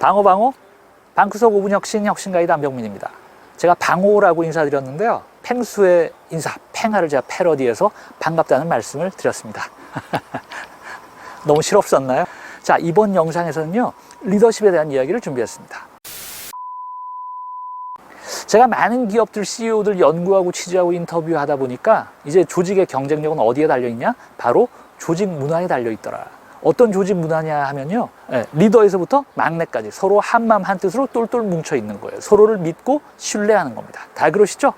방어방어 방구석 5분 혁신 혁신가이드 안병민입니다. 제가 방호라고 인사드렸는데요. 팽수의 인사, 팽하를 제가 패러디해서 반갑다는 말씀을 드렸습니다. 너무 실없었나요? 자, 이번 영상에서는요, 리더십에 대한 이야기를 준비했습니다. 제가 많은 기업들 CEO들 연구하고 취재하고 인터뷰하다 보니까 이제 조직의 경쟁력은 어디에 달려 있냐? 바로 조직 문화에 달려 있더라. 어떤 조직 문화냐 하면요. 예, 리더에서부터 막내까지 서로 한마음 한뜻으로 똘똘 뭉쳐 있는 거예요. 서로를 믿고 신뢰하는 겁니다. 다 그러시죠?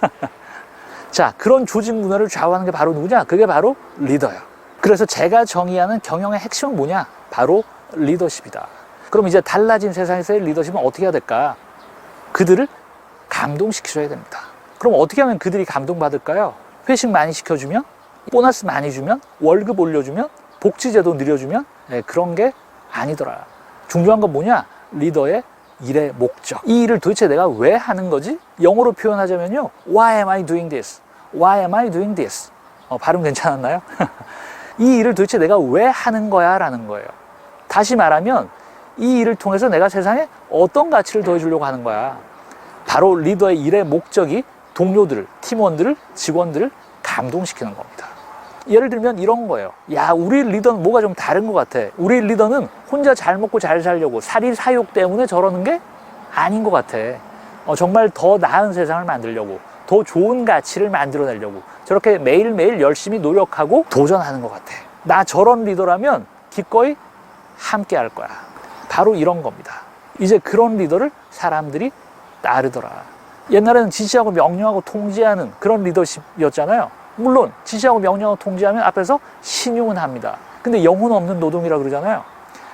자, 그런 조직 문화를 좌우하는 게 바로 누구냐? 그게 바로 리더예요. 그래서 제가 정의하는 경영의 핵심은 뭐냐? 바로 리더십이다. 그럼 이제 달라진 세상에서의 리더십은 어떻게 해야 될까? 그들을 감동시켜줘야 됩니다. 그럼 어떻게 하면 그들이 감동받을까요? 회식 많이 시켜주면, 보너스 많이 주면, 월급 올려주면, 복지제도 늘려주면, 네, 그런 게 아니더라. 중요한 건 뭐냐? 리더의 일의 목적. 이 일을 도대체 내가 왜 하는 거지? 영어로 표현하자면요. Why am I doing this? Why am I doing this? 어, 발음 괜찮았나요? 이 일을 도대체 내가 왜 하는 거야? 라는 거예요. 다시 말하면 이 일을 통해서 내가 세상에 어떤 가치를 더해주려고 하는 거야. 바로 리더의 일의 목적이 동료들을, 팀원들을, 직원들을 감동시키는 겁니다. 예를 들면 이런 거예요. 야, 우리 리더는 뭐가 좀 다른 것 같아. 우리 리더는 혼자 잘 먹고 잘 살려고 사리 사욕 때문에 저러는 게 아닌 것 같아. 어, 정말 더 나은 세상을 만들려고, 더 좋은 가치를 만들어내려고 저렇게 매일매일 열심히 노력하고 도전하는 것 같아. 나 저런 리더라면 기꺼이 함께 할 거야. 바로 이런 겁니다. 이제 그런 리더를 사람들이 따르더라. 옛날에는 지시하고 명령하고 통제하는 그런 리더십이었잖아요. 물론 지시하고 명령하고 통제하면 앞에서 신용은 합니다. 근데 영혼 없는 노동이라 그러잖아요.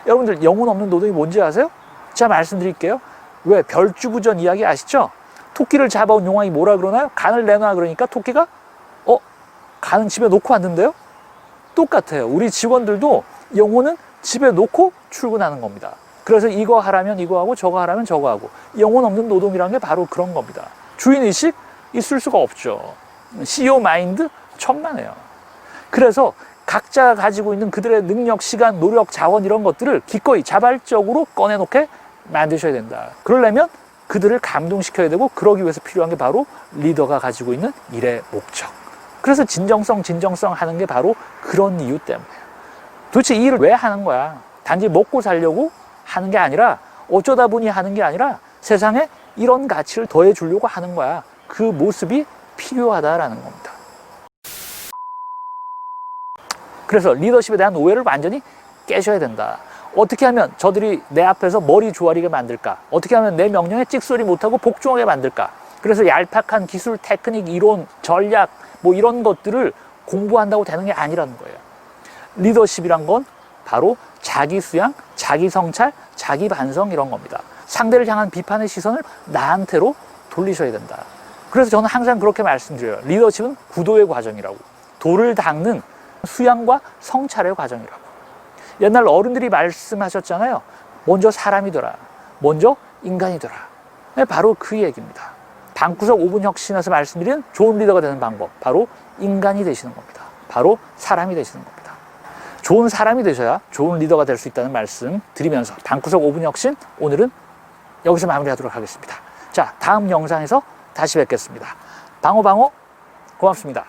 여러분들 영혼 없는 노동이 뭔지 아세요? 제가 말씀드릴게요. 왜 별주부전 이야기 아시죠? 토끼를 잡아온 용왕이 뭐라 그러나요? 간을 내놔 그러니까 토끼가 어 간은 집에 놓고 왔는데요? 똑같아요. 우리 직원들도 영혼은 집에 놓고 출근하는 겁니다. 그래서 이거 하라면 이거 하고 저거 하라면 저거 하고 영혼 없는 노동이라는 게 바로 그런 겁니다. 주인 의식 있을 수가 없죠. CEO 마인드 천만에요. 그래서 각자 가지고 있는 그들의 능력, 시간, 노력, 자원 이런 것들을 기꺼이 자발적으로 꺼내놓게 만드셔야 된다. 그러려면 그들을 감동시켜야 되고 그러기 위해서 필요한 게 바로 리더가 가지고 있는 일의 목적. 그래서 진정성, 진정성 하는 게 바로 그런 이유 때문에요. 도대체 이 일을 왜 하는 거야? 단지 먹고 살려고 하는 게 아니라 어쩌다 보니 하는 게 아니라 세상에 이런 가치를 더해 주려고 하는 거야. 그 모습이 필요하다라는 겁니다. 그래서 리더십에 대한 오해를 완전히 깨셔야 된다. 어떻게 하면 저들이 내 앞에서 머리 조아리게 만들까? 어떻게 하면 내 명령에 찍소리 못하고 복종하게 만들까? 그래서 얄팍한 기술, 테크닉, 이론, 전략, 뭐 이런 것들을 공부한다고 되는 게 아니라는 거예요. 리더십이란 건 바로 자기 수양, 자기 성찰, 자기 반성 이런 겁니다. 상대를 향한 비판의 시선을 나한테로 돌리셔야 된다. 그래서 저는 항상 그렇게 말씀드려요. 리더십은 구도의 과정이라고. 도를 닦는 수양과 성찰의 과정이라고. 옛날 어른들이 말씀하셨잖아요. 먼저 사람이더라. 먼저 인간이더라. 네, 바로 그 얘기입니다. 방구석 5분 혁신에서 말씀드린 좋은 리더가 되는 방법. 바로 인간이 되시는 겁니다. 바로 사람이 되시는 겁니다. 좋은 사람이 되셔야 좋은 리더가 될 수 있다는 말씀 드리면서 방구석 5분 혁신 오늘은 여기서 마무리하도록 하겠습니다. 자, 다음 영상에서 다시 뵙겠습니다. 방어방어 고맙습니다.